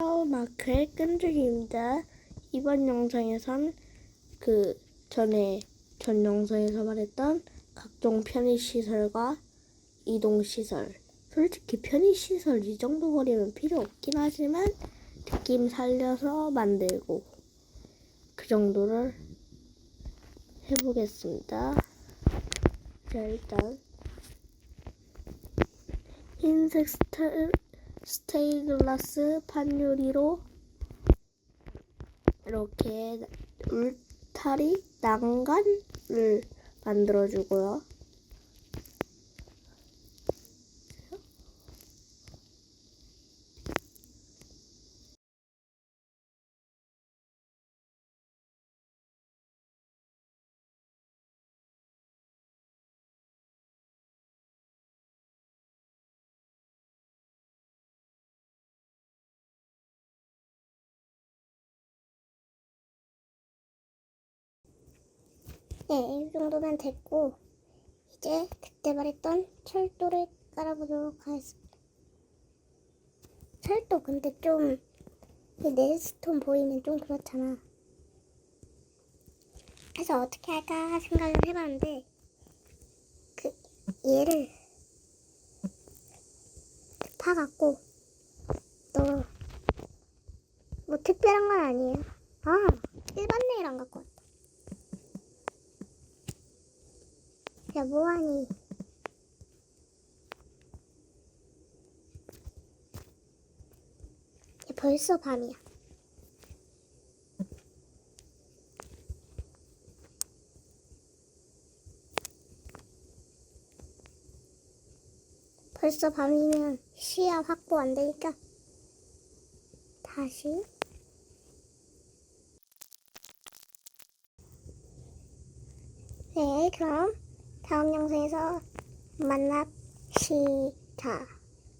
마크의 끈질기입니다. 이번 영상에선 그 전에 전 영상에서 말했던 각종 편의시설과 이동시설. 솔직히 편의시설 이 정도 거리면 필요 없긴 하지만 느낌 살려서 만들고 그 정도를 해보겠습니다. 자, 일단 흰색 스타, 스테인글라스 판유리로 이렇게 울타리 난간을 만들어주고요. 네, 이 정도면 됐고 이제 그때 말했던 철도를 깔아보도록 하겠습니다. 철도 근데 좀이 네스톤 보이면 좀 그렇잖아. 그래서 어떻게 할까 생각을 해봤는데 그 얘를 파갖고 너 뭐 특별한 건 아니에요. 아 일반 네일 안 갖고 왔다. 야 뭐하니? 야, 벌써 밤이야. 벌써 밤이면 시야 확보 안 되니까 다시 네 그럼 다음 영상에서 만납시다.